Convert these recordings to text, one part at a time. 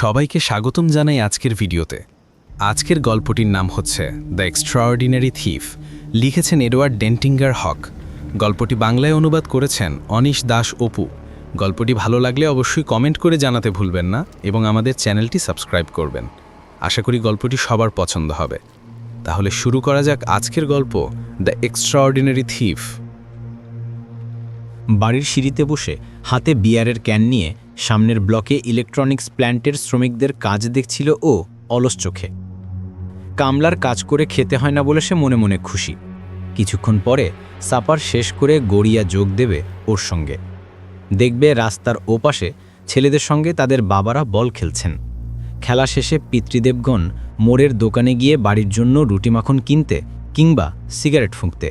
সবাইকে স্বাগতম জানাই আজকের ভিডিওতে। আজকের গল্পটির নাম হচ্ছে দ্য এক্সট্রাঅর্ডিনারি থিফ, লিখেছেন এডওয়ার্ড ডেন্টিঙ্গার হক। গল্পটি বাংলায় অনুবাদ করেছেন অনিশ দাস অপু। গল্পটি ভালো লাগলে অবশ্যই কমেন্ট করে জানাতে ভুলবেন না এবং আমাদের চ্যানেলটি সাবস্ক্রাইব করবেন। আশা করি গল্পটি সবার পছন্দ হবে। তাহলে শুরু করা যাক আজকের গল্প, দ্য এক্সট্রাঅর্ডিনারি থিফ। বাড়ির সিঁড়িতে বসে হাতে বিয়ারের ক্যান নিয়ে সামনের ব্লকে ইলেকট্রনিক্স প্ল্যান্টের শ্রমিকদের কাজ দেখছিল ও অলস চোখে। কামলার কাজ করে খেতে হয় না বলে সে মনে মনে খুশি। কিছুক্ষণ পরে সাপার শেষ করে গড়িয়া যোগ দেবে ওর সঙ্গে। দেখবে রাস্তার ওপাশে ছেলেদের সঙ্গে তাদের বাবারা বল খেলছেন। খেলা শেষে পিতৃদেবগণ মোড়ের দোকানে গিয়ে বাড়ির জন্য রুটি মাখন কিনতে কিংবা সিগারেট ফুঁকতে।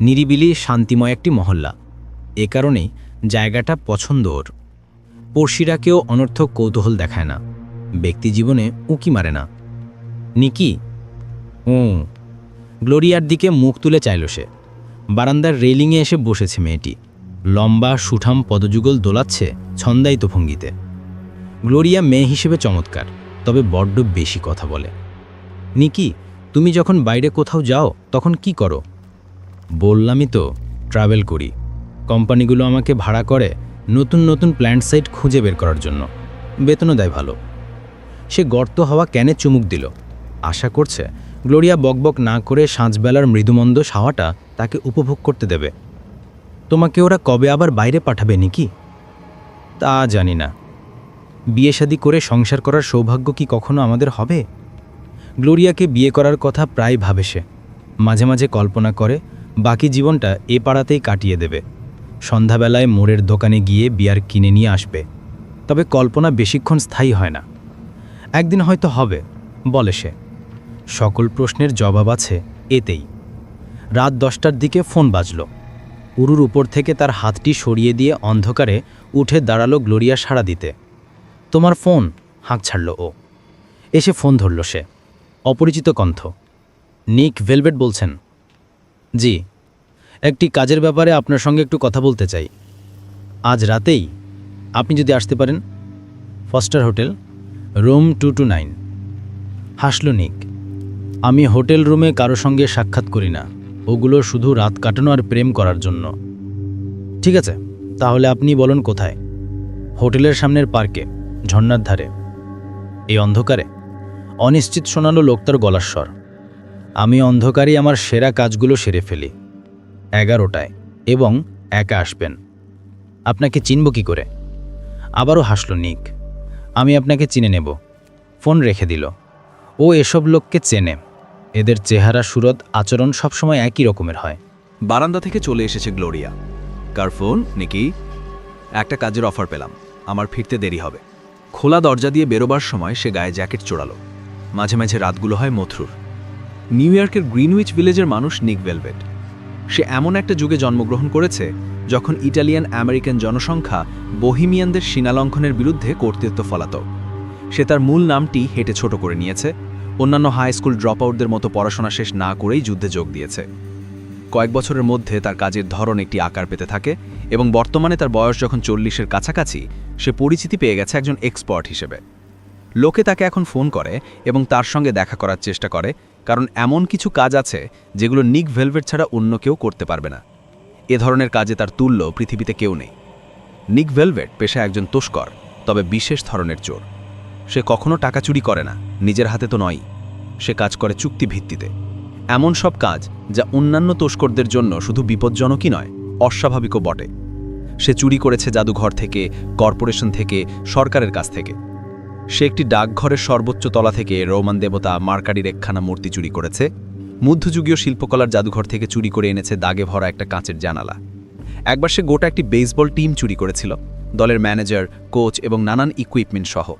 নিরিবিলি শান্তিময় একটি মহল্লা। এ কারণেই জায়গাটা পছন্দ ওর। পড়শিরা কেউ অনর্থক কৌতূহল দেখায় না। ব্যক্তি জীবনে উঁকি মারে না। নিকি? ও গ্লোরিয়ার দিকে মুখ তুলে চাইল সে। বারান্দার রেলিংয়ে এসে বসেছে মেয়েটি। লম্বা, সুঠাম পদযুগল দোলাচ্ছে ছন্দায়িত ভঙ্গিতে। গ্লোরিয়া মেয়ে হিসেবে চমৎকার, তবে বড্ড বেশি কথা বলে। নিকি, তুমি যখন বাইরে কোথাও যাও, তখন কি করো? বললামই তো, ট্রাভেল করি। কোম্পানিগুলো আমাকে ভাড়া করে নতুন নতুন প্ল্যান্ট সাইট খুঁজে বের করার জন্য। বেতনও দেয় ভালো। সে গর্ত হওয়া ক্যানে চুমুক দিল। আশা করছে গ্লোরিয়া বকবক না করে সাঁঝবেলার মৃদুমন্দ সাওয়াটা তাকে উপভোগ করতে দেবে। তোমাকে ওরা কবে আবার বাইরে পাঠাবে নাকি? তা জানি না। বিয়ে শাদী করে সংসার করার সৌভাগ্য কি কখনো আমাদের হবে? গ্লোরিয়াকে বিয়ে করার কথা প্রায় ভাবে সে। মাঝে মাঝে কল্পনা করে বাকি জীবনটা এ পাড়াতেই কাটিয়ে দেবে। সন্ধ্যাবেলায় মোড়ের দোকানে গিয়ে বিয়ার কিনে নিয়ে আসবে। তবে কল্পনা বেশিক্ষণ স্থায়ী হয় না। একদিন হয়তো হবে, বলে সে। সকল প্রশ্নের জবাব আছে এতেই। রাত দশটার দিকে ফোন বাজল। উরুর উপর থেকে তার হাতটি সরিয়ে দিয়ে অন্ধকারে উঠে দাঁড়াল গ্লোরিয়া সাড়া দিতে। তোমার ফোন, হাঁক ছাড়ল ও। এসে ফোন ধরল সে। অপরিচিত কণ্ঠ। নিক ভেলভেট বলছেন। জি। একটি কাজের ব্যাপারে আপনার সঙ্গে একটু কথা বলতে চাই। আজ রাতেই আপনি যদি আসতে পারেন, Foster hotel, room two two nine. হাসল নিক, আমি হোটেল রুমে কারও সঙ্গে সাক্ষাৎ করি না। ওগুলো শুধু রাত কাটানো আর প্রেম করার জন্য। ঠিক আছে, তাহলে আপনি বলুন কোথায়? হোটেলের সামনের পার্কে, ঝর্ণার ধারে। এই অন্ধকারে, অনিশ্চিত শোনালো লোকটার গলার স্বর। আমি অন্ধকারেই আমার সেরা কাজগুলো সেরে ফেলি। এগারোটায় এবং একা আসবেন। আপনাকে চিনব কি করে? আবারও হাসল নিক। আমি আপনাকে চিনে নেব। ফোন রেখে দিল। ও এসব লোককে চেনে। এদের চেহারা, সুরত, আচরণ সবসময় একই রকমের হয়। বারান্দা থেকে চলে এসেছে গ্লোরিয়া। কার ফোন, নিকি? একটা কাজের অফার পেলাম। আমার ফিরতে দেরি হবে। খোলা দরজা দিয়ে বেরোবার সময় সে গায়ে জ্যাকেট চড়ালো মাঝে মাঝে রাতগুলো হয় মথুর নিউ ইয়র্কের গ্রিনউইচ ভিলেজের মানুষ নিক ভেলভেট। সে এমন একটা যুগে জন্মগ্রহণ করেছে যখন ইটালিয়ান আমেরিকান জনসংখ্যা বহিমিয়ানদের সীনালঙ্ঘনের বিরুদ্ধে কর্তৃত্ব ফলাত সে তার মূল নামটি হেঁটে ছোট করে নিয়েছে। অন্যান্য হাই স্কুল ড্রপ আউটদের মতো পড়াশোনা শেষ না করেই যুদ্ধে যোগ দিয়েছে। কয়েক বছরের মধ্যে তার কাজের ধরন একটি আকার পেতে থাকে এবং বর্তমানে তার বয়স যখন চল্লিশের কাছাকাছি, সে পরিচিতি পেয়ে গেছে একজন এক্সপার্ট হিসেবে। লোকে তাকে এখন ফোন করে এবং তার সঙ্গে দেখা করার চেষ্টা করে কারণ এমন কিছু কাজ আছে যেগুলো নিক ভেলভেট ছাড়া অন্য কেউ করতে পারবে না। এ ধরনের কাজে তার তুল্য পৃথিবীতে কেউ নেই। নিক ভেলভেট পেশায় একজন তোষ্কর তবে বিশেষ ধরনের চোর। সে কখনো টাকা চুরি করে না, নিজের হাতে তো নয়ই। সে কাজ করে চুক্তি ভিত্তিতে এমন সব কাজ যা অন্যান্য তোষ্করদের জন্য শুধু বিপজ্জনকই নয়, অস্বাভাবিকও বটে। সে চুরি করেছে জাদুঘর থেকে, কর্পোরেশন থেকে, সরকারের কাছ থেকে। সে একটি ডাকঘরের সর্বোচ্চ তলা থেকে রোমান দেবতা মার্কারির একখানা মূর্তি চুরি করেছে। মধ্যযুগীয় শিল্পকলার জাদুঘর থেকে চুরি করে এনেছে দাগে ভরা একটা কাঁচের জানালা। একবার সে গোটা একটি বেসবল টিম চুরি করেছিল, দলের ম্যানেজার, কোচ এবং নানান ইকুইপমেন্ট সহ।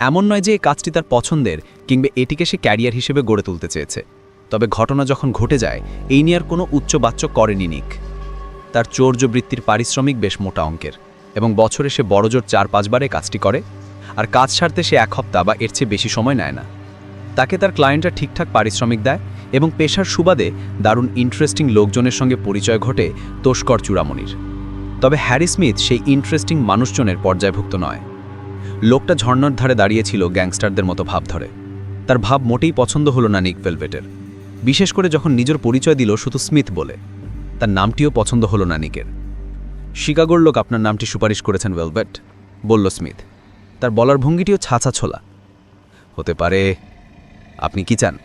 এমন নয় যে এই কাজটি তার পছন্দের কিংবা এটিকে সে ক্যারিয়ার হিসেবে গড়ে তুলতে চেয়েছে। তবে ঘটনা যখন ঘটে যায়, এই নিয়ে আর কোনো উচ্চবাচ্য করেনি নিক। তার চৌর্য বৃত্তির পারিশ্রমিক বেশ মোটা অঙ্কের এবং বছরে সে বড়জোর চার পাঁচবারে কাজটি করে। আর কাজ ছাড়তে সে এক সপ্তাহ বা এর চেয়ে বেশি সময় নেয় না। তাকে তার ক্লায়েন্টরা ঠিকঠাক পারিশ্রমিক দেয় এবং পেশার সুবাদে দারুণ ইন্টারেস্টিং লোকজনের সঙ্গে পরিচয় ঘটে তোষ্কর চূড়ামণির। তবে হ্যারি স্মিথ সেই ইন্টারেস্টিং মানুষজনের পর্যায়ভুক্ত নয়। লোকটা ঝর্ণার ধারে দাঁড়িয়েছিল গ্যাংস্টারদের মতো ভাব ধরে। তার ভাব মোটেই পছন্দ হলো না নিক ভেলভেটের। বিশেষ করে যখন নিজের পরিচয় দিল শুধু স্মিথ বলে। তার নামটিও পছন্দ হলো না নিকের। শিকাগোর লোক আপনার নামটি সুপারিশ করেছেন ওয়েলভেট বলল স্মিথ। তার বলার ভঙ্গিটিও ছাছা ছোলা হতে পারে, আপনি কি চান?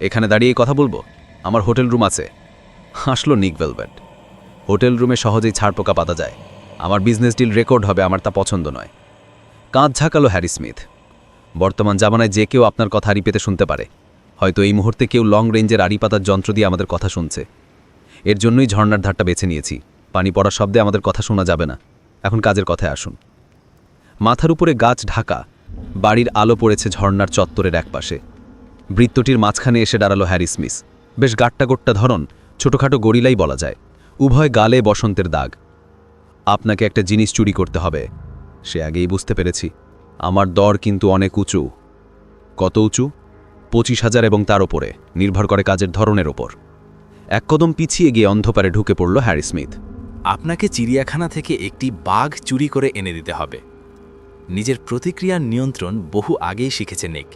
এখানে দাঁড়িয়ে কথা বলব? আমার হোটেল রুম আছে। হাসলো নিক ভেলভেট। হোটেল রুমে সহজেই ছাড়পোকা পাতা যায়। আমার বিজনেস ডিল রেকর্ড হবে, আমার তা পছন্দ নয়। কাঁধ ঝাঁকালো হ্যারি স্মিথ। বর্তমান জামানায় যে কেউ আপনার কথা আড়ি পেতে শুনতে পারে। হয়তো এই মুহূর্তে কেউ লং রেঞ্জের আড়ি পাতার যন্ত্র দিয়ে আমাদের কথা শুনছে। এর জন্যই ঝর্নার ধারটা বেছে নিয়েছি। পানি পড়ার শব্দে আমাদের কথা শোনা যাবে না। এখন কাজের কথায় আসুন। মাথার উপরে গাছ ঢাকা, বাড়ির আলো পড়েছে ঝর্ণার চত্বরের একপাশে। বৃত্তটির মাঝখানে এসে দাঁড়াল হ্যারি স্মিথ। বেশ গাট্টা গোট্টা ধরন, ছোটখাটো গরিলাই বলা যায়। উভয় গালে বসন্তের দাগ। আপনাকে একটা জিনিস চুরি করতে হবে। সে আগেই বুঝতে পেরেছি। আমার দর কিন্তু অনেক উঁচু। কত উঁচু? পঁচিশ হাজার এবং তার ওপরে নির্ভর করে কাজের ধরনের ওপর এক কদম পিছিয়ে গিয়ে অন্ধকারে ঢুকে পড়ল হ্যারি স্মিথ। আপনাকে চিড়িয়াখানা থেকে একটি বাঘ চুরি করে এনে দিতে হবে। নিজের প্রতিক্রিয়ার নিয়ন্ত্রণ বহু আগেই শিখেছে নিক।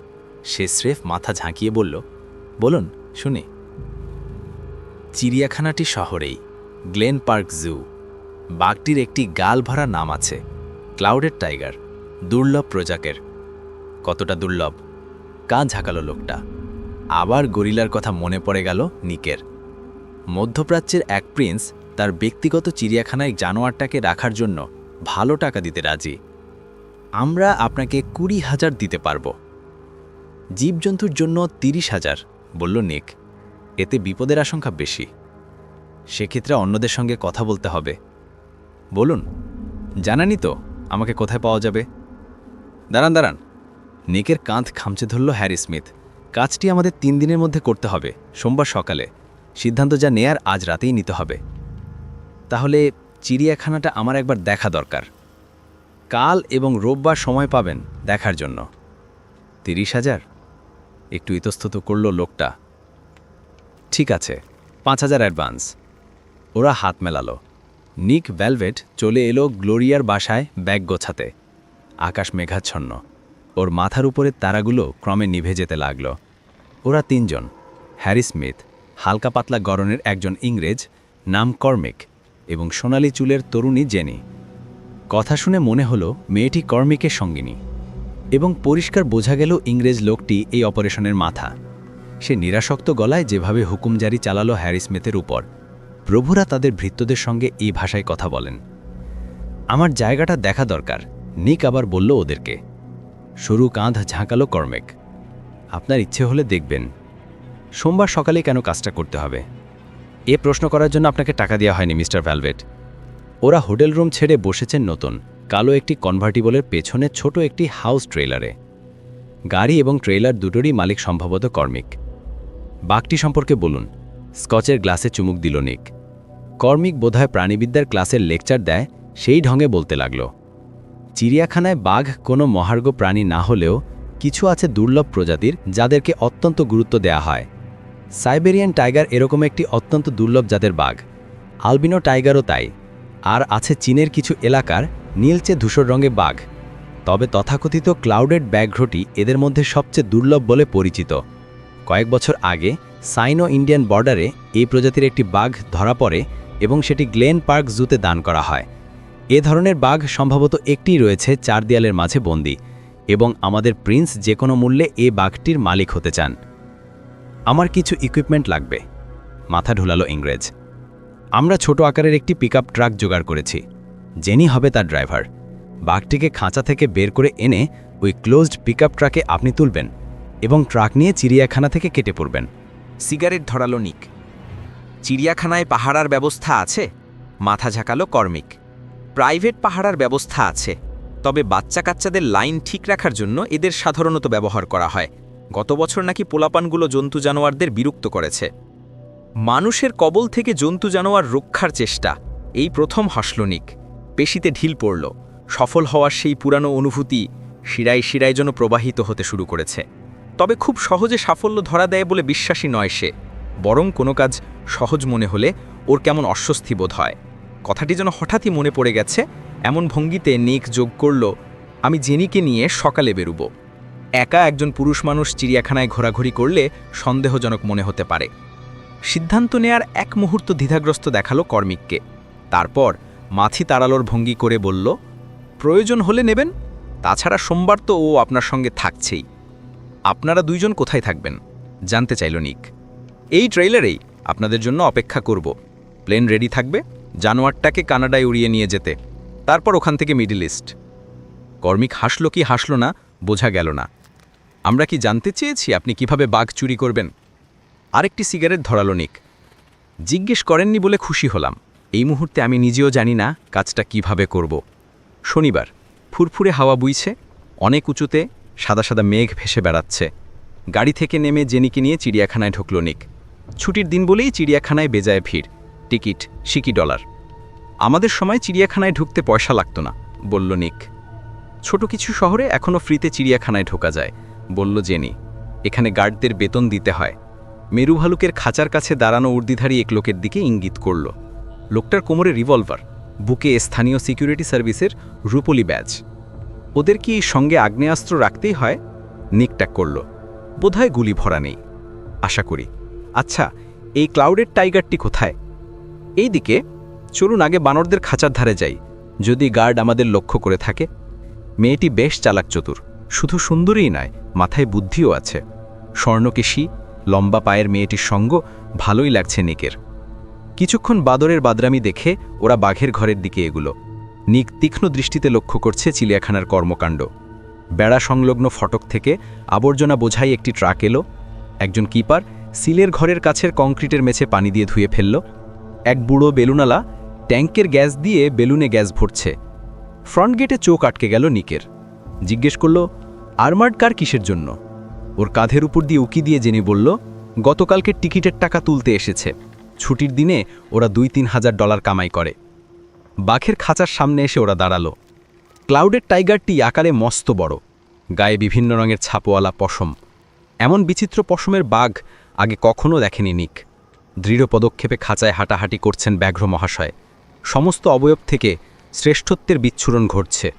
সে স্রেফ মাথা ঝাঁকিয়ে বলল, বলুন, শুনি। চিড়িয়াখানাটি শহরেই, গ্লেন পার্ক জু। বাঘটির একটি গাল ভরা নাম আছে, ক্লাউডেড টাইগার, দুর্লভ প্রজাকের। কতটা দুর্লভ? কা ঝাঁকালো লোকটা। আবার গরিলার কথা মনে পড়ে গেল নিকের। মধ্যপ্রাচ্যের এক প্রিন্স তার ব্যক্তিগত চিড়িয়াখানায় জানোয়ারটাকে রাখার জন্য ভালো টাকা দিতে রাজি। আমরা আপনাকে কুড়ি হাজার দিতে পারব। জীবজন্তুর জন্য তিরিশ হাজার, বলল নিক। এতে বিপদের আশঙ্কা বেশি। সেক্ষেত্রে অন্যদের সঙ্গে কথা বলতে হবে। বলুন, জানানি তো, আমাকে কোথায় পাওয়া যাবে? দাঁড়ান দাঁড়ান। নিকের কাঁধ খামচে ধরল হ্যারি স্মিথ। কাজটি আমাদের তিন দিনের মধ্যে করতে হবে, সোমবার সকালে। সিদ্ধান্ত যা নেয়ার আজ রাতেই নিতে হবে। তাহলে চিড়িয়াখানাটা আমার একবার দেখা দরকার। কাল এবং রোববার সময় পাবেন দেখার জন্য। তিরিশ হাজার? একটু ইতস্তত করল লোকটা। ঠিক আছে, পাঁচ হাজার অ্যাডভান্স। ওরা হাত মেলালো। নিক ভ্যালভেট চলে এলো গ্লোরিয়ার বাসায় ব্যাগ গোছাতে। আকাশ মেঘাচ্ছন্ন। ওর মাথার উপরে তারাগুলো ক্রমে নিভে যেতে লাগল। ওরা তিনজন, হ্যারি স্মিথ, হালকা পাতলা গরনের একজন ইংরেজ, নাম কর্মিক এবং সোনালি চুলের তরুণী জেনি। কথা শুনে মনে হলো মেয়েটি কর্মিকের সঙ্গিনী এবং পরিষ্কার বোঝা গেল ইংরেজ লোকটি এই অপারেশনের মাথা। সে নিরাসক্ত গলায় যেভাবে হুকুম জারি চালালো হ্যারি স্মিথের উপর, প্রভুরা তাদের ভৃত্যদের সঙ্গে এই ভাষায় কথা বলেন। আমার জায়গাটা দেখা দরকার নিক আবার বলল ওদেরকে। সরু কাঁধ ঝাঁকালো কর্মেক। আপনার ইচ্ছে হলে দেখবেন। সোমবার সকালে কেন কাজটা করতে হবে? এ প্রশ্ন করার জন্য আপনাকে টাকা দেওয়া হয়নি, মিস্টার ভ্যালভেট। ওরা হোটেল রুম ছেড়ে বসেছেন নতুন, কালো একটি কনভার্টিবলের পেছনে ছোট একটি হাউস ট্রেলারে গাড়ি এবং ট্রেলার দুটোরই মালিক সম্ভবত কর্মিক। বাঘটি সম্পর্কে বলুন। স্কচের গ্লাসে চুমুক দিল নিক। কর্মিক বোধহয় প্রাণীবিদ্যার ক্লাসের লেকচার দেয়, সেই ঢঙে বলতে লাগল। চিড়িয়াখানায় বাঘ কোনো মহার্ঘ প্রাণী না হলেও কিছু আছে দুর্লভ প্রজাতির যাদেরকে অত্যন্ত গুরুত্ব দেয়া হয়। সাইবেরিয়ান টাইগার এরকম একটি অত্যন্ত দুর্লভ জাতের বাঘ। আলবিনো টাইগারও তাই। আর আছে চীনের কিছু এলাকার নীলচে ধূসর রঙে বাঘ। তবে তথাকথিত ক্লাউডেড ব্যাঘ্রটি এদের মধ্যে সবচেয়ে দুর্লভ বলে পরিচিত। কয়েক বছর আগে, সাইনো ইন্ডিয়ান বর্ডারে এই প্রজাতির একটি বাঘ ধরা পড়ে এবং সেটি গ্লেন পার্ক জুতে দান করা হয়। এ ধরনের বাঘ সম্ভবত একটিই রয়েছে চার দেয়ালের মাঝে বন্দী এবং আমাদের প্রিন্স যে কোনো মূল্যে এ বাঘটির মালিক হতে চান। আমার কিছু ইকুইপমেন্ট লাগবে। মাথা ঢুলালো ইংরেজ। আমরা ছোট আকারের একটি পিকআপ ট্রাক জোগাড় করেছি। জেনি হবে তার ড্রাইভার বাঘটিকে খাঁচা থেকে বের করে এনে ওই ক্লোজড পিকআপ ট্রাকে আপনি তুলবেন এবং ট্রাক নিয়ে চিড়িয়াখানা থেকে কেটে পড়বেন। সিগারেট ধরালো নিক। চিড়িয়াখানায় পাহারার ব্যবস্থা আছে? মাথা ঝাঁকালো কর্মিক। প্রাইভেট পাহারার ব্যবস্থা আছে। তবে বাচ্চা কাচ্চাদের লাইন ঠিক রাখার জন্য এদের সাধারণত ব্যবহার করা হয়। গত বছর নাকি পোলাপানগুলো জন্তু জানোয়ারদের বিরক্ত করেছে। মানুষের কবল থেকে জন্তু জানোয়ার রক্ষার চেষ্টা, এই প্রথম হাসলনিক। পেশিতে ঢিল পড়ল। সফল হওয়ার সেই পুরানো অনুভূতি শিরায় শিরায় যেন প্রবাহিত হতে শুরু করেছে। তবে খুব সহজে সাফল্য ধরা দেয় বলে বিশ্বাসী নয় সে। বরং কোনো কাজ সহজ মনে হলে ওর কেমন অস্বস্তি বোধ হয়। কথাটি যেন হঠাৎই মনে পড়ে গেছে, এমন ভঙ্গিতে নিক যোগ করল, আমি জেনিকে নিয়ে সকালে বেরুব। একা একজন পুরুষ মানুষ চিড়িয়াখানায় ঘোরাঘুরি করলে সন্দেহজনক মনে হতে পারে। সিদ্ধান্ত নেয়ার এক মুহূর্ত দ্বিধাগ্রস্ত দেখাল কর্মিককে। তারপর মাথি তাড়ালোর ভঙ্গি করে বলল, প্রয়োজন হলে নেবেন, তাছাড়া সোমবার তো ও আপনার সঙ্গে থাকছেই। আপনারা দুইজন কোথায় থাকবেন? জানতে চাইল নিক। এই ট্রেইলারেই আপনাদের জন্য অপেক্ষা করব। প্লেন রেডি থাকবে, জানোয়ারটাকে কানাডায় উড়িয়ে নিয়ে যেতে। তারপর ওখান থেকে মিডিল ইস্ট। কর্মিক হাসল কি হাসল না, বোঝা গেল না। আমরা কি জানতে চেয়েছি আপনি কীভাবে বাঘ চুরি করবেন? আরেকটি সিগারেট ধরালো নিক। জিজ্ঞেস করেননি বলে খুশি হলাম। এই মুহূর্তে আমি নিজেও জানি না কাজটা কীভাবে করব। শনিবার, ফুরফুরে হাওয়া বুইছে, অনেক উঁচুতে সাদা সাদা মেঘ ভেসে বেড়াচ্ছে। গাড়ি থেকে নেমে জেনিকে নিয়ে চিড়িয়াখানায় ঢুকল নিক। ছুটির দিন বলেই চিড়িয়াখানায় বেজায় ভিড়, টিকিট, সিকি ডলার। আমাদের সময় চিড়িয়াখানায় ঢুকতে পয়সা লাগতো না, বলল নিক। ছোট কিছু শহরে এখনও ফ্রিতে চিড়িয়াখানায় ঢোকা যায়, বলল জেনি। এখানে গার্ডদের বেতন দিতে হয়। মেরু ভালুকের খাঁচার কাছে দাঁড়ানো উর্দিধারী এক লোকের দিকে ইঙ্গিত করল। লোকটার কোমরে রিভলভার, বুকে স্থানীয় সিকিউরিটি সার্ভিসের রূপলি ব্যাজ। ওদের কি সঙ্গে আগ্নেয়াস্ত্র রাখতেই হয়? নিকট্যাক করল। বোধহয় গুলি ভরা নেই। আশা করি। আচ্ছা এই ক্লাউডের টাইগারটি কোথায়? এই দিকে চলুন আগে বানরদের খাঁচার ধারে যাই, যদি গার্ড আমাদের লক্ষ্য করে থাকে। মেয়েটি বেশ চালাক চতুর। শুধু সুন্দরীই নয়, মাথায় বুদ্ধিও আছে। স্বর্ণকেশী লম্বা পায়ের মেয়েটির সঙ্গ ভালোই লাগছে নিকের। কিছুক্ষণ বাদরের বাদরামি দেখে ওরা বাঘের ঘরের দিকে এগুলো। নিক তীক্ষ্ণ দৃষ্টিতে লক্ষ্য করছে চিলিয়াখানার কর্মকাণ্ড। বেড়া সংলগ্ন ফটক থেকে আবর্জনা বোঝাই একটি ট্রাক এলো। একজন কিপার সিলের ঘরের কাছের কংক্রিটের মেছে পানি দিয়ে ধুয়ে ফেলল। এক বুড়ো বেলুনালা ট্যাঙ্কের গ্যাস দিয়ে বেলুনে গ্যাস ভরছে। ফ্রন্ট গেটে চোখ আটকে গেল নিকের। জিজ্ঞেস করল, আর্মার্ড কার কিসের জন্য? ওর কাঁধের উপর দিয়ে উকি দিয়ে জেনে বলল, গতকালকে টিকিটের টাকা তুলতে এসেছে। ছুটির দিনে ওরা দুই তিন হাজার ডলার কামাই করে। বাঘের খাঁচার সামনে এসে ওরা দাঁড়াল। ক্লাউডের টাইগারটি আকারে মস্ত বড়, গায়ে বিভিন্ন রঙের ছাপওয়ালা পশম। এমন বিচিত্র পশমের বাঘ আগে কখনো দেখেনি নিক। দৃঢ় পদক্ষেপে খাঁচায় হাঁটাহাঁটি করছেন ব্যাঘ্র মহাশয়। সমস্ত অবয়ব থেকে শ্রেষ্ঠত্বের বিচ্ছুরণ ঘটছে।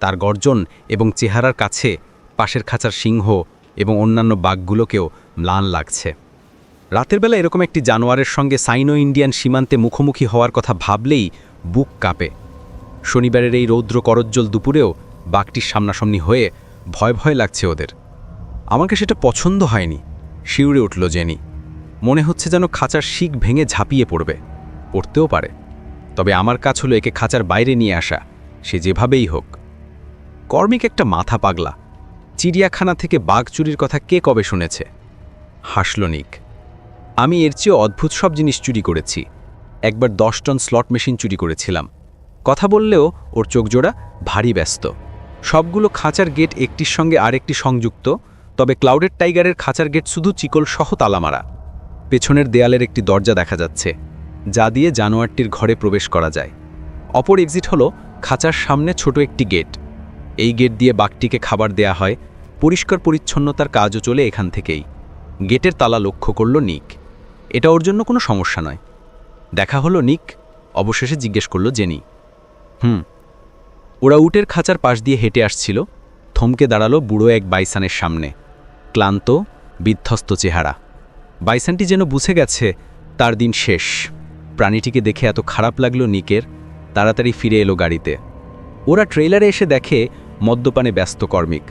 তার গর্জন এবং চেহারার কাছে পাশের খাঁচার সিংহ এবং অন্যান্য বাঘগুলোকেও ম্লান লাগছে। রাতের বেলা এরকম একটি জানোয়ারের সঙ্গে সাইনো ইন্ডিয়ান সীমান্তে মুখোমুখি হওয়ার কথা ভাবলেই বুক কাঁপে। শনিবারের এই রৌদ্র করজ্জ্বল দুপুরেও বাঘটির সামনাসামনি হয়ে ভয় ভয় লাগছে ওদের। আমাকে সেটা পছন্দ হয়নি, শিউরে উঠল জেনি। মনে হচ্ছে যেন খাঁচার শিক ভেঙে ঝাঁপিয়ে পড়বে, পড়তেও পারে। তবে আমার কাজ হলো একে খাঁচার বাইরে নিয়ে আসা, সে যেভাবেই হোক। কর্মিক একটা মাথা পাগলা চিড়িয়াখানা থেকে বাঘ চুরির কথা কে কবে শুনেছে? হাসল নিক। আমি এর চেয়ে অদ্ভুত সব জিনিস চুরি করেছি। একবার দশ টন স্লট মেশিন চুরি করেছিলাম। কথা বললেও ওর চোখজোড়া ভারী ব্যস্ত। সবগুলো খাঁচার গেট একটির সঙ্গে আরেকটি সংযুক্ত, তবে ক্লাউডের টাইগারের খাঁচার গেট শুধু চিকল সহ তালামারা। পেছনের দেয়ালের একটি দরজা দেখা যাচ্ছে, যা দিয়ে জানোয়ারটির ঘরে প্রবেশ করা যায়। অপর এক্সিট হলো খাঁচার সামনে ছোট একটি গেট। এই গেট দিয়ে বাঘটিকে খাবার দেয়া হয়। পরিষ্কার পরিচ্ছন্নতার কাজও চলে এখান থেকেই। গেটের তালা লক্ষ্য করল নিক। এটা ওর জন্য কোনো সমস্যা নয়। দেখা হলো নিক, অবশেষে জিজ্ঞেস করল জেনি। হুম। ওরা উটের খাঁচার পাশ দিয়ে হেঁটে আসছিল। থমকে দাঁড়াল বুড়ো এক বাইসানের সামনে। ক্লান্ত, বিধ্বস্ত চেহারা। বাইসানটি যেন বুঝে গেছে, তার দিন শেষ। প্রাণীটিকে দেখে এত খারাপ লাগল নিকের। তাড়াতাড়ি ফিরে এলো গাড়িতে। ওরা ট্রেলারে এসে দেখে মদ্যপানে ব্যস্ত কর্মিক।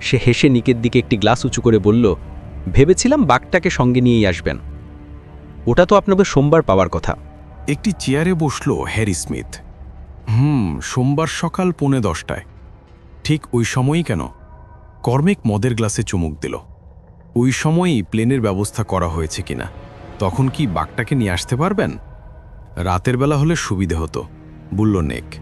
সে হেসে নিকের দিকে একটি গ্লাস উঁচু করে বলল, ভেবেছিলাম বাঘটাকে সঙ্গে নিয়েই আসবেন। ওটা তো আপনাদের সোমবার পাওয়ার কথা। একটি চেয়ারে বসল হ্যারি স্মিথ। হুম, সোমবার সকাল পৌনে দশটায়। ঠিক ওই সময়ই কেন? কর্মিক মদের গ্লাসে চুমুক দিল। ওই সময়ই প্লেনের ব্যবস্থা করা হয়েছে কিনা? তখন কি বাঘটাকে নিয়ে আসতে পারবেন? রাতের বেলা হলে সুবিধে হতো, বলল নেক।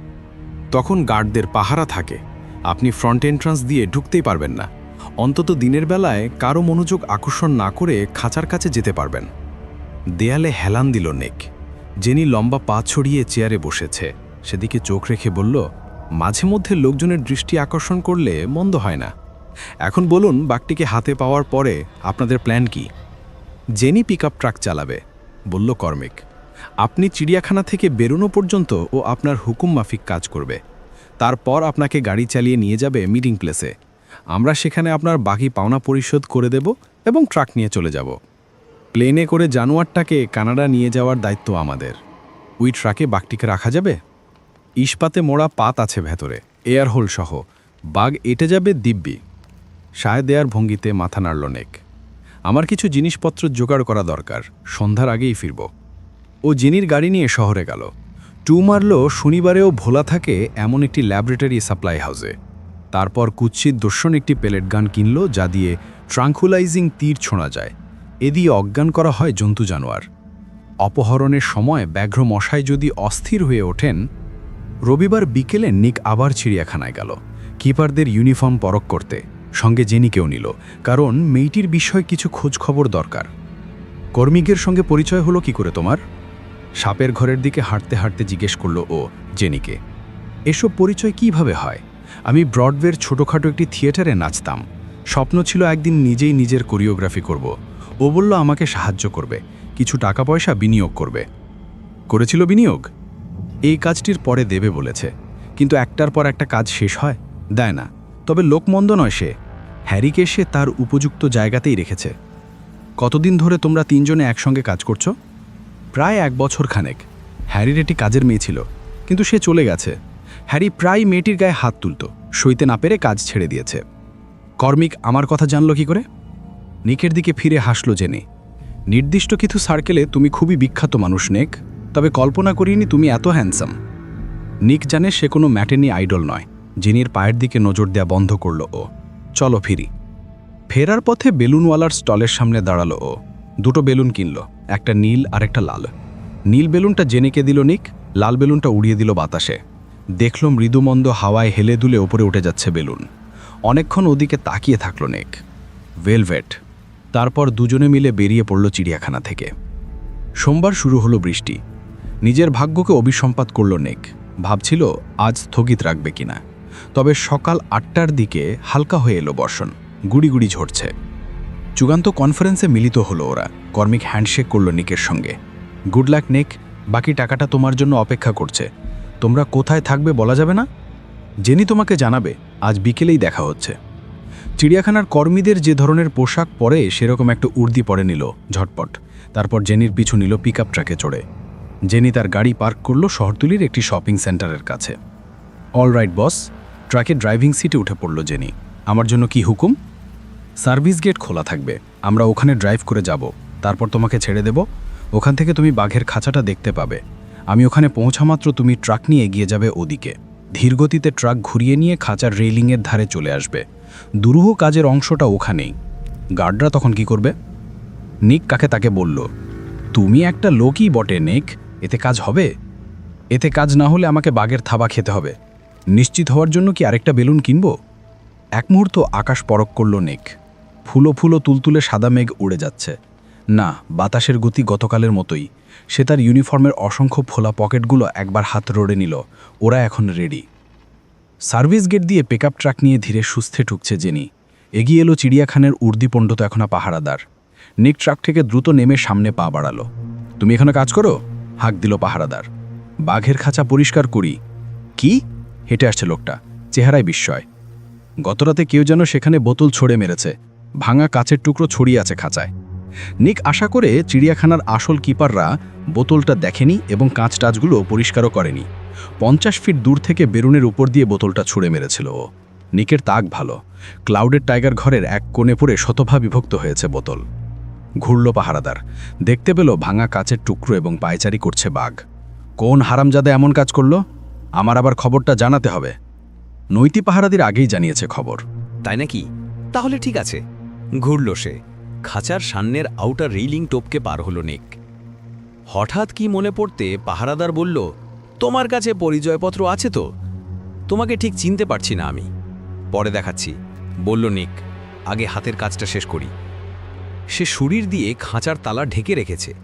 তখন গার্ডদের পাহারা থাকে। আপনি ফ্রন্ট এন্ট্রান্স দিয়ে ঢুকতেই পারবেন না। অন্তত দিনের বেলায় কারও মনোযোগ আকর্ষণ না করে খাঁচার কাছে যেতে পারবেন। দেয়ালে হেলান দিল নেক। জেনি লম্বা পা ছড়িয়ে চেয়ারে বসেছে। সেদিকে চোখ রেখে বলল, মাঝে মধ্যে লোকজনের দৃষ্টি আকর্ষণ করলে মন্দ হয় না। এখন বলুন, বাঘটিকে হাতে পাওয়ার পরে আপনাদের প্ল্যান কি? জেনি পিক ট্রাক চালাবে, বলল কর্মিক। আপনি চিড়িয়াখানা থেকে বেরোনো পর্যন্ত ও আপনার হুকুম মাফিক কাজ করবে। তারপর আপনাকে গাড়ি চালিয়ে নিয়ে যাবে মিটিং প্লেসে আমরা সেখানে আপনার বাকি পাওনা পরিশোধ করে দেব এবং ট্রাক নিয়ে চলে যাব। প্লেনে করে জানোয়ারটাকে কানাডা নিয়ে যাওয়ার দায়িত্ব আমাদের। ওই ট্রাকে বাঘটিকে রাখা যাবে? ইস্পাতে মোড়া পাত আছে ভেতরে এয়ার হোল সহ। বাঘ এটে যাবে দিব্যি। সায় দেয়ার ভঙ্গিতে মাথা নাড়ল নেক। আমার কিছু জিনিসপত্র জোগাড় করা দরকার, সন্ধ্যার আগেই ফিরব। ও জেনির গাড়ি নিয়ে শহরে গেল। টু মারল শনিবারেও ভোলা থাকে এমন একটি ল্যাবরেটরি সাপ্লাই হাউসে। তারপর কুৎসিত দর্শন একটি পেলেট গান কিনল যা দিয়ে ট্রাঙ্কুলাইজিং তীর ছোঁড়া যায়। এ দিয়ে অজ্ঞান করা হয় জন্তু জানোয়ার। অপহরণের সময় ব্যাঘ্র মশায় যদি অস্থির হয়ে ওঠেন, রবিবার বিকেলে নিক আবার চিড়িয়াখানায় গেল, কিপারদের ইউনিফর্ম পরক করতে। সঙ্গে জেনিকেও নিল, কারণ মেয়েটির বিষয়ে কিছু খোঁজ খবর দরকার। কর্মিকের সঙ্গে পরিচয় হলো কি করে তোমার? সাপের ঘরের দিকে হাঁটতে হাঁটতে জিজ্ঞেস করল ও জেনিকে, এসব পরিচয় কীভাবে হয়? আমি ব্রডওয়ের ছোটোখাটো একটি থিয়েটারে নাচতাম। স্বপ্ন ছিল একদিন নিজেই নিজের কোরিওগ্রাফি করব। ও বলল, আমাকে সাহায্য করবে। কিছু টাকা পয়সা বিনিয়োগ করবে। করেছিল বিনিয়োগ? এই কাজটির পরে দেবে, বলেছে। কিন্তু একটার পর একটা কাজ শেষ হয়? দেয় না। তবে লোকমন্দ নয় সে। হ্যারিকে সে তার উপযুক্ত জায়গাতেই রেখেছে। কতদিন ধরে তোমরা তিনজনে একসঙ্গে কাজ করছ? প্রায় এক বছর খানেক। হ্যারির একটি কাজের মেয়ে ছিল, কিন্তু সে চলে গেছে। হ্যারি প্রায় মেয়েটির গায়ে হাত তুলত, সইতে না পেরে কাজ ছেড়ে দিয়েছে। কর্মিক আমার কথা জানলো কি করে? নিকের দিকে ফিরে হাসলো জেনে। নির্দিষ্ট কিছু সার্কেলে তুমি খুবই বিখ্যাত মানুষ, নেক, তবে কল্পনা করিনি তুমি এত হ্যান্ডসাম। নিক জানে সে কোনো ম্যাটেনি আইডল নয় জেনির পায়ের দিকে নজর দেয়া বন্ধ করল ও। চলো ফিরি। ফেরার পথে বেলুনওয়ালার স্টলের সামনে দাঁড়াল ও। দুটো বেলুন কিনল। একটা নীল আর একটা লাল। নীল বেলুনটা জেনেকে দিল নিক, লাল বেলুনটা উড়িয়ে দিল বাতাসে। দেখল মৃদুমন্দ হাওয়ায় হেলে দুলে ওপরে উঠে যাচ্ছে বেলুন। অনেকক্ষণ ওদিকে তাকিয়ে থাকল নেক। ভেলভেট। তারপর দুজনে মিলে বেরিয়ে পড়ল চিড়িয়াখানা থেকে। সোমবার শুরু হলো বৃষ্টি। নিজের ভাগ্যকে অভিসম্পাত করল নেক। ভাবছিল, আজ স্থগিত রাখবে কিনা। তবে সকাল আটটার দিকে হালকা হয়ে এলো বর্ষণ। গুড়ি গুড়ি ঝরছে। চূড়ান্ত কনফারেন্সে মিলিত হলো ওরা। কর্মিক হ্যান্ডশেক করল নিকের সঙ্গে। Good luck Nick. বাকি টাকাটা তোমার জন্য অপেক্ষা করছে। তোমরা কোথায় থাকবে বলা যাবে না? জেনি তোমাকে জানাবে। আজ বিকেলেই দেখা হচ্ছে। চিড়িয়াখানার কর্মীদের যে ধরনের পোশাক পরে সেরকম একটা উর্দি পরে নিল ঝটপট। তারপর জেনির পিছু নিল পিক ট্রাকে চড়ে। জেনি তার গাড়ি পার্ক করল শহরতলির একটি শপিং সেন্টারের কাছে। অলরাইট বস ট্রাকে ড্রাইভিং সিটে উঠে পড়ল জেনি। আমার জন্য কি হুকুম? সার্ভিস গেট খোলা থাকবে। আমরা ওখানে ড্রাইভ করে যাব। তারপর তোমাকে ছেড়ে দেব। ওখান থেকে তুমি বাঘের খাঁচাটা দেখতে পাবে। আমি ওখানে পৌঁছামাত্র তুমি ট্রাক নিয়ে এগিয়ে যাবে ওদিকে। ধীরগতিতে ট্রাক ঘুরিয়ে নিয়ে খাঁচার রেলিংয়ের ধারে চলে আসবে। দুরূহ কাজের অংশটা ওখানেই। গার্ডরা তখন কি করবে? নিক কাকে তাকে বলল, তুমি একটা লোকই বটে, নেক। এতে কাজ হবে? এতে কাজ না হলে আমাকে বাঘের থাবা খেতে হবে। নিশ্চিত হওয়ার জন্য কি আরেকটা বেলুন কিনব? এক মুহূর্ত আকাশ পরক করল নেক। ফুলো ফুলো তুলতুলে সাদা মেঘ উড়ে যাচ্ছে। না, বাতাসের গতি গতকালের মতোই। সে তার ইউনিফর্মের অসংখ্য ফোলা পকেটগুলো একবার হাত রোড়ে নিল। ওরা এখন রেডি। সার্ভিস গেট দিয়ে পিকআপ ট্রাক নিয়ে ধীরে সুস্থে ঠুকছে জেনি। এগিয়ে এলো চিড়িয়াখানের উর্দিপণ্ড তো এখন পাহারাদার। নিক ট্রাক থেকে দ্রুত নেমে সামনে পা বাড়ালো। তুমি এখানে কাজ করো? হাঁক দিল পাহারাদার। বাঘের খাঁচা পরিষ্কার করি। কি? হেঁটে আসছে লোকটা। চেহারায় বিস্ময়। গতরাতে কেউ যেন সেখানে বোতল ছড়ে মেরেছে। ভাঙা কাচের টুকরো ছড়িয়ে আছে খাঁচায়। নিক আশা করে চিড়িয়াখানার আসল কিপাররা বোতলটা দেখেনি এবং কাঁচ টাচগুলো পরিষ্কারও করেনি। পঞ্চাশ ফিট দূর থেকে বেরুনের উপর দিয়ে বোতলটা ছুঁড়ে মেরেছিল ও। নিকের তাক ভালো। ক্লাউডের টাইগার ঘরের এক কোণে পড়ে শতভা বিভক্ত হয়েছে বোতল। ঘুরল পাহারাদার। দেখতে পেল ভাঙা কাচের টুকরো এবং পায়চারি করছে বাঘ। কোন হারামজাদা এমন কাজ করল? আমার আবার খবরটা জানাতে হবে। নৈতি পাহারাদির আগেই জানিয়েছে খবর। তাই নাকি? তাহলে ঠিক আছে। ঘুরল সে। খাঁচার সামনের আউটার রেইলিং টোপকে পার হলো নেক। হঠাৎ কি মনে পড়তে পাহারাদার বলল, তোমার কাছে পরিচয়পত্র আছে তো? তোমাকে ঠিক চিনতে পারছি না আমি। পরে দেখাচ্ছি, বলল নিক, আগে হাতের কাজটা শেষ করি। সে শরীর দিয়ে খাঁচার তালা ঢেকে রেখেছে।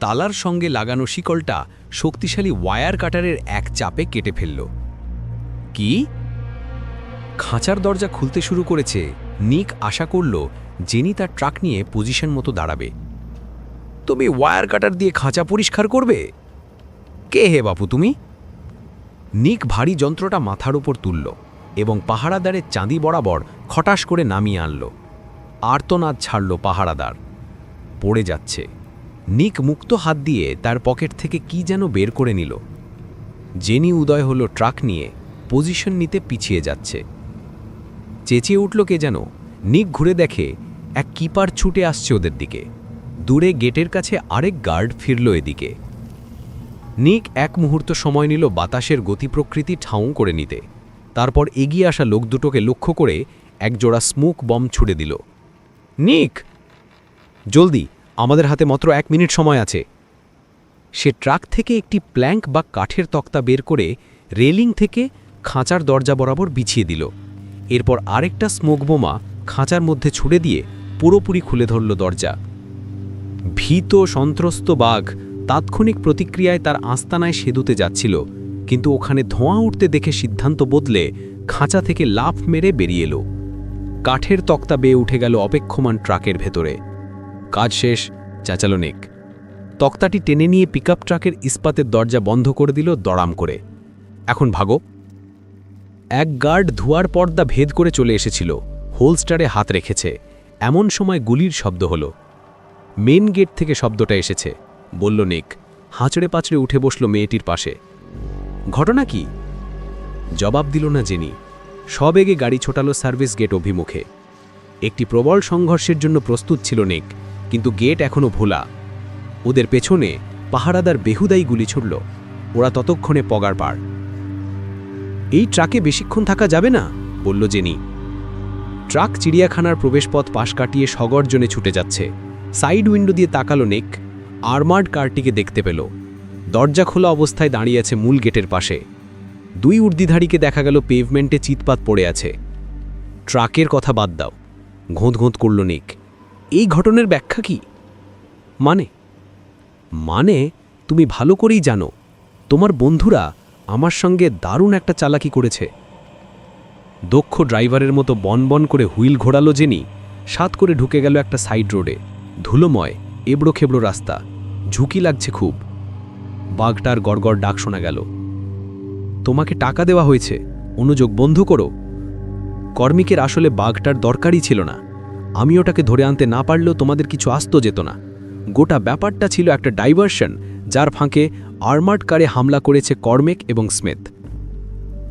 তালার সঙ্গে লাগানো শিকলটা শক্তিশালী ওয়ার কাটারের এক চাপে কেটে ফেলল। কি? খাঁচার দরজা খুলতে শুরু করেছে। নিক আশা করল জেনি তার ট্রাক নিয়ে পজিশন মতো দাঁড়াবে। তুমি ওয়্যার কাটার দিয়ে খাঁচা পরিষ্কার করবে? কে হে বাপু তুমি? নিক ভারী যন্ত্রটা মাথার উপর তুলল এবং পাহারাদারের চাঁদি বরাবর খটাস করে নামিয়ে আনল। আর্তনাদ ছাড়ল পাহারাদার। পড়ে যাচ্ছে। নিক মুক্ত হাত দিয়ে তার পকেট থেকে কি যেন বের করে নিল। জেনি উদয় হলো ট্রাক নিয়ে পজিশন নিতে পিছিয়ে যাচ্ছে। চেঁচিয়ে উঠল কে যেন। নিক ঘুরে দেখে এক কিপার ছুটে আসছে ওদের দিকে। দূরে গেটের কাছে আরেক গার্ড ফিরল এদিকে। নিক এক মুহূর্ত সময় নিল বাতাসের গতি প্রকৃতি ঠাউঁ করে নিতে। তারপর এগিয়ে আসা লোক দুটোকে লক্ষ্য করে একজোড়া স্মোক বম ছুড়ে দিল। নিক! জলদি, আমাদের হাতে মাত্র এক মিনিট সময় আছে। সে ট্রাক থেকে একটি প্ল্যাঙ্ক বা কাঠের তক্তা বের করে রেলিং থেকে খাঁচার দরজা বরাবর বিছিয়ে দিল। এরপর আরেকটা স্মোক বোমা খাঁচার মধ্যে ছুড়ে দিয়ে পুরোপুরি খুলে ধরল দরজা। ভীত সন্ত্রস্ত বাঘ তাৎক্ষণিক প্রতিক্রিয়ায় তার আস্তানায় সেদুতে যাচ্ছিল, কিন্তু ওখানে ধোঁয়া উঠতে দেখে সিদ্ধান্ত বদলে খাঁচা থেকে লাফ মেরে বেরিয়ে এলো। কাঠের তক্তা বেয়ে উঠে গেল অপেক্ষমান ট্রাকের ভেতরে। কাজ শেষ, চেঁচালো নিক। তক্তাটি টেনে নিয়ে পিকআপ ট্রাকের ইস্পাতের দরজা বন্ধ করে দিল দড়াম করে। এখন ভাগো। এক গার্ড ধোয়ার পর্দা ভেদ করে চলে এসেছিল, হোলস্টারে হাত রেখেছে। এমন সময় গুলির শব্দ হলো। মেন গেট থেকে শব্দটা এসেছে। বলল নিক, হাঁচড়ে পাচড়ে উঠে বসল মেয়েটির পাশে। ঘটনা কি? জবাব দিল না জেনি। সবেগে গাড়ি ছোটালো সার্ভিস গেট অভিমুখে। একটি প্রবল সংঘর্ষের জন্য প্রস্তুত ছিল নিক, কিন্তু গেট এখনও ভোলা। ওদের পেছনে পাহারাদার বেহুদাই গুলি ছুড়ল। ওরা ততক্ষণে পগার পার। এই ট্রাকে বেশিক্ষণ থাকা যাবে না? বলল জেনি। ট্রাক চিড়িয়াখানার প্রবেশপথ পাশ কাটিয়ে সগর্জনে ছুটে যাচ্ছে। সাইড উইন্ডো দিয়ে তাকালো নেক, আর্মার্ড কারটিকে দেখতে পেল। দরজা খোলা অবস্থায় দাঁড়িয়ে আছে মূল গেটের পাশে। দুই উর্দিধারীকে দেখা গেল পেভমেন্টে চিৎপাত পড়ে আছে। ট্রাকের কথা বাদ দাও, ঘোঁত ঘোঁত করল নিক। এই ঘটনার ব্যাখ্যা কি? মানে? মানে তুমি ভালো করেই জানো, তোমার বন্ধুরা আমার সঙ্গে দারুণ একটা চালাকি করেছে। দক্ষ ড্রাইভারের মতো বনবন করে হুইল ঘোরালো জেনি, সাত করে ঢুকে গেল একটা সাইড রোডে। ধুলোময় এবড়ো খেবড়ো রাস্তা, ঝুঁকি লাগছে খুব। বাঘটার গড়গড় ডাক শোনা গেল। তোমাকে টাকা দেওয়া হয়েছে, অনুযোগ বন্ধ করো। কর্মিকের আসলে বাঘটার দরকারই ছিল না। আমি ওটাকে ধরে আনতে না পারলেও তোমাদের কিছু আসতো যেত না। গোটা ব্যাপারটা ছিল একটা ডাইভারশন যার ফাঁকে আর্মার্ড কারে হামলা করেছে কর্মেক এবং স্মিথ।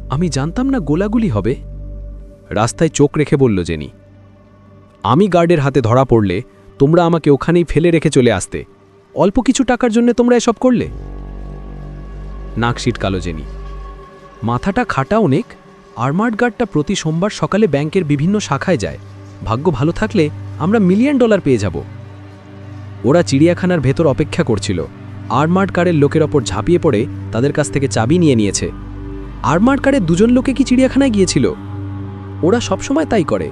আমি জানতাম না গোলাগুলি হবে। রাস্তায় চোখ রেখে বলল জেনি, আমি গার্ডের হাতে ধরা পড়লে তোমরা আমাকে ওখানেই ফেলে রেখে চলে আসতে। অল্প কিছু টাকার জন্য তোমরা এসব করলে? নাক কালো জেনি, মাথাটা খাটা অনেক আর্মার্ড গার্ডটা প্রতি সোমবার সকালে ব্যাংকের বিভিন্ন শাখায় যায়। ভাগ্য ভালো থাকলে আমরা মিলিয়ন ডলার পেয়ে যাব। ওরা চিড়িয়াখানার ভেতর অপেক্ষা করছিল। আর্মার্ড কারের লোকের ওপর ঝাঁপিয়ে পড়ে তাদের কাছ থেকে চাবি নিয়ে নিয়েছে। আর্মার্ড কারের দুজন লোকে কি চিড়িয়াখানায় গিয়েছিল? ওরা সবসময় তাই করে।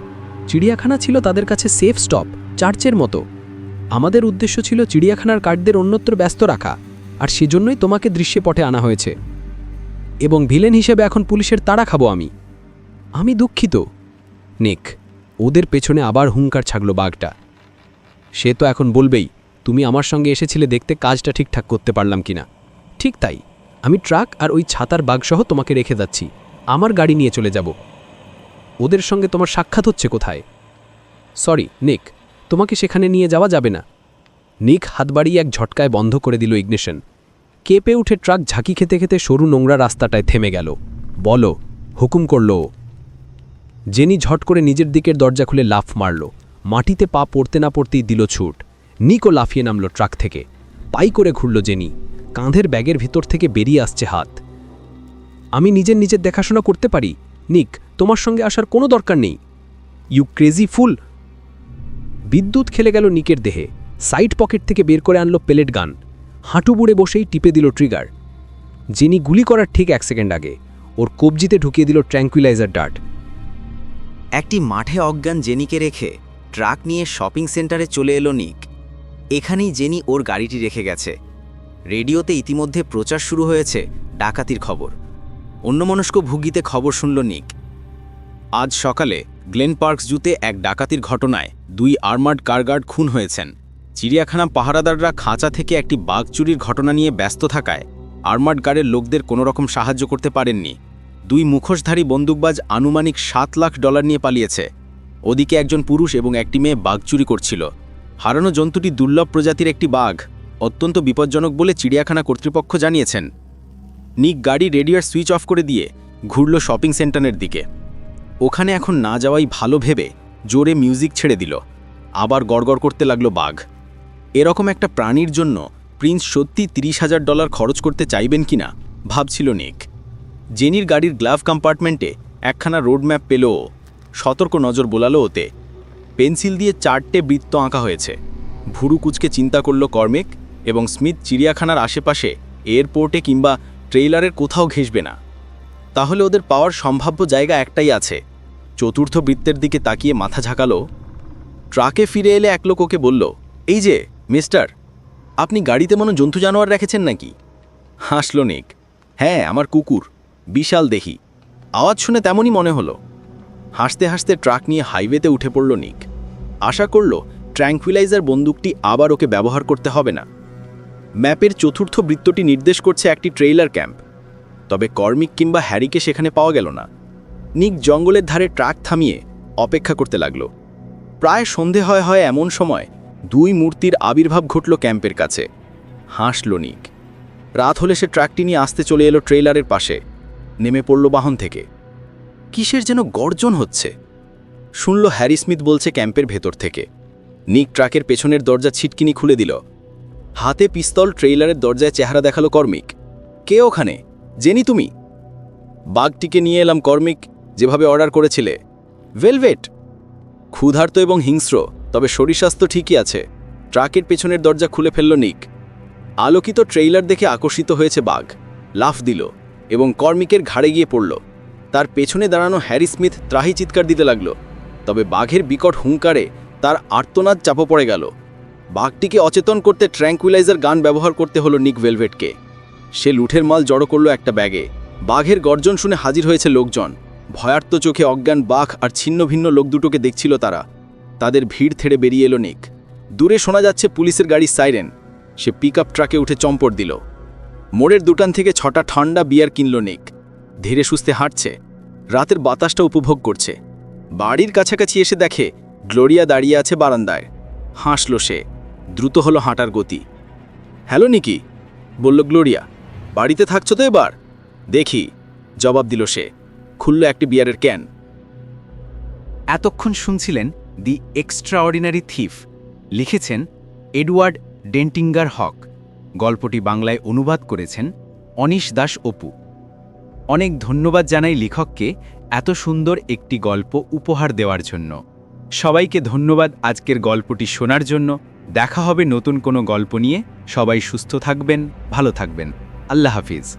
চিড়িয়াখানা ছিল তাদের কাছে সেফ স্টপ চার্চের মতো। আমাদের উদ্দেশ্য ছিল চিড়িয়াখানার কার্ডদের অন্যত্র ব্যস্ত রাখা, আর সেজন্যই তোমাকে দৃশ্যপটে আনা হয়েছে। এবং ভিলেন হিসেবে এখন পুলিশের তাড়া খাব আমি। আমি দুঃখিত। নেক, ওদের পেছনে আবার হুঙ্কার ছাগল বাঘটা। সে তো এখন বলবেই তুমি আমার সঙ্গে এসেছিলে দেখতে কাজটা ঠিকঠাক করতে পারলাম কিনা। ঠিক তাই, আমি ট্রাক আর ওই ছাতার বাঘসহ তোমাকে রেখে যাচ্ছি। আমার গাড়ি নিয়ে চলে যাব। ওদের সঙ্গে তোমার সাক্ষাৎ হচ্ছে কোথায়? সরি, নিক, তোমাকে সেখানে নিয়ে যাওয়া যাবে না। নিক হাত বাড়িয়ে এক ঝটকায় বন্ধ করে দিল ইগনিশন। কেঁপে উঠে ট্রাক ঝাঁকি খেতে খেতে সরু নোংরা রাস্তাটায় থেমে গেল। বলো, হুকুম করল জেনি ঝট করে নিজের দিকের দরজা খুলে লাফ মারল। মাটিতে পা পড়তে না পড়তেই দিল ছুট। নিকও লাফিয়ে নামল ট্রাক থেকে। পাই করে ঘুরল জেনি। কাঁধের ব্যাগের ভিতর থেকে বেরিয়ে আসছে হাত। আমি নিজের নিজের দেখাশোনা করতে পারি? নিক, তোমার সঙ্গে আসার কোনো দরকার নেই। You crazy fool. বিদ্যুৎ খেলে গেল নিকের দেহে। সাইড পকেট থেকে বের করে আনলো পেলেট গান। হাঁটু বুড়ে বসেই টিপে দিল ট্রিগার। যিনি গুলি করার ঠিক এক সেকেন্ড আগে। ওর কবজিতে ঢুকিয়ে দিল ট্র্যাঙ্কুইলাইজার ডার্ট। একটি মাঠে অজ্ঞান জেনিকে রেখে ট্রাক নিয়ে শপিং সেন্টারে চলে এলো নিক। এখানেই জেনি ওর গাড়িটি রেখে গেছে। রেডিওতে ইতিমধ্যে প্রচার শুরু হয়েছে ডাকাতির খবর। অন্যমনস্ক ভুগিতে খবর শুনল নিক। আজ সকালে গ্লেন পার্কস জুতে এক ডাকাতির ঘটনায় দুই আর্মার্ড কারগার্ড খুন হয়েছেন। চিড়িয়াখানা পাহারাদাররা খাঁচা থেকে একটি বাঘ চুরির ঘটনা নিয়ে ব্যস্ত থাকায় আর্মার্ড গার্ডের লোকদের কোনো রকম সাহায্য করতে পারেননি। দুই মুখোশধারী বন্দুকবাজ আনুমানিক সাত লাখ ডলার নিয়ে পালিয়েছে। ওদিকে একজন পুরুষ এবং একটি মেয়ে বাঘ চুরি করছিল। হারানো জন্তুটি দুর্লভ প্রজাতির একটি বাঘ, অত্যন্ত বিপজ্জনক বলে চিড়িয়াখানা কর্তৃপক্ষ জানিয়েছেন। নিক গাড়ি রেডিয়ার সুইচ অফ করে দিয়ে ঘুরল শপিং সেন্টারের দিকে। ওখানে এখন না যাওয়াই ভালো ভেবে জোরে মিউজিক ছেড়ে দিল। আবার গড়গড় করতে লাগল বাঘ। এরকম একটা প্রাণীর জন্য প্রিন্স সত্যি তিরিশ হাজার ডলার খরচ করতে চাইবেন কিনা, ভাবছিল নিক। জেনির গাড়ির গ্লাভ কম্পার্টমেন্টে একখানা রোডম্যাপ পেল। সতর্ক নজর বোলালো ওতে। পেন্সিল দিয়ে চারটে বৃত্ত আঁকা হয়েছে। ভুরু কুচকে চিন্তা করল কর্মেক এবং স্মিথ চিড়িয়াখানার আশেপাশে এয়ারপোর্টে কিংবা ট্রেইলারের কোথাও ঘেসবে না। তাহলে ওদের পাওয়ার সম্ভাব্য জায়গা একটাই আছে। চতুর্থ বৃত্তের দিকে তাকিয়ে মাথা ঝাঁকালো। ট্রাকে ফিরে এলে এক লোক ওকে বলল, এই যে, মিস্টার, আপনি গাড়িতে মনো জন্তু জানোয়ার রেখেছেন নাকি? হাসল নিক হ্যাঁ আমার কুকুর, বিশাল দেহি। আওয়াজ শুনে তেমনই মনে হলো। হাসতে হাসতে ট্রাক নিয়ে হাইওয়েতে উঠে পড়ল নিক। আশা করল, ট্র্যাঙ্কুইলাইজার বন্দুকটি আবার ওকে ব্যবহার করতে হবে না। ম্যাপের চতুর্থ বৃত্তটি নির্দেশ করছে একটি ট্রেইলার ক্যাম্প। তবে কর্মিক কিংবা হ্যারিকে সেখানে পাওয়া গেল না। নিক জঙ্গলের ধারে ট্রাক থামিয়ে অপেক্ষা করতে লাগল। প্রায় সন্ধে হয় হয় এমন সময় দুই মূর্তির আবির্ভাব ঘটল ক্যাম্পের কাছে। হাসল নিক। রাত হলে সে ট্রাকটি নিয়ে আসতে চলে এলো ট্রেইলারের পাশে। নেমে পড়ল বাহন থেকে। কিসের যেন গর্জন হচ্ছে? শুনল হ্যারি স্মিথ বলছে ক্যাম্পের ভেতর থেকে। নিক ট্রাকের পেছনের দরজা ছিটকিনি খুলে দিল। হাতে পিস্তল, ট্রেইলারের দরজায় চেহারা দেখাল কর্মিক। কে ওখানে? জেনি তুমি? বাঘটিকে নিয়ে এলাম কর্মিক, যেভাবে অর্ডার করেছিলে। ভেলভেট! ক্ষুধার্ত এবং হিংস্র, তবে শরীর স্বাস্থ্য ঠিকই আছে। ট্রাকের পেছনের দরজা খুলে ফেলল নিক। আলোকিত ট্রেইলার দেখে আকর্ষিত হয়েছে বাঘ। লাফ দিল এবং কর্মিকের ঘাড়ে গিয়ে পড়ল। তার পেছনে দাঁড়ানো হ্যারি স্মিথ ত্রাহি চিৎকার দিতে লাগল। তবে বাঘের বিকট হুঙ্কারে তার আর্তনাদ চাপা পড়ে গেল। বাঘটিকে অচেতন করতে ট্র্যাঙ্কুইলাইজার গান ব্যবহার করতে হলো নিক ভেলভেটকে। সে লুঠের মাল জড়ো করল একটা ব্যাগে। বাঘের গর্জন শুনে হাজির হয়েছে লোকজন। ভয়ার্ত চোখে অজ্ঞান বাঘ আর ছিন্ন ভিন্ন লোক দুটোকে দেখছিল তারা। তাদের ভিড় থেড়ে বেরিয়ে এলো নিক। দূরে শোনা যাচ্ছে পুলিশের গাড়ির সাইরেন। সে পিক ট্রাকে উঠে চম্পট দিল। মোড়ের দুটান থেকে ছটা ঠান্ডা বিয়ার কিনল নিক। ধীরে সুস্থে হাঁটছে। রাতের বাতাসটা উপভোগ করছে। বাড়ির কাছাকাছি এসে দেখে গ্লোরিয়া দাঁড়িয়ে আছে বারান্দায়। হাসল সে। দ্রুত হলো হাঁটার গতি। হ্যালো, নিকি, বলল গ্লোরিয়া। বাড়িতে থাকছো তো এবার? দেখি, জবাব দিল সে। খুলল একটি বিয়ারের ক্যান। এতক্ষণ শুনছিলেন দি এক্সট্রাঅর্ডিনারি থিফ। লিখেছেন এডওয়ার্ড ডেন্টিঙ্গার হক। গল্পটি বাংলায় অনুবাদ করেছেন অনিশ দাস অপু। অনেক ধন্যবাদ জানাই লেখককে এত সুন্দর একটি গল্প উপহার দেওয়ার জন্য। সবাইকে ধন্যবাদ আজকের গল্পটি শোনার জন্য। দেখা হবে নতুন কোনো গল্প নিয়ে। সবাই সুস্থ থাকবেন, ভালো থাকবেন। আল্লাহ হাফিজ।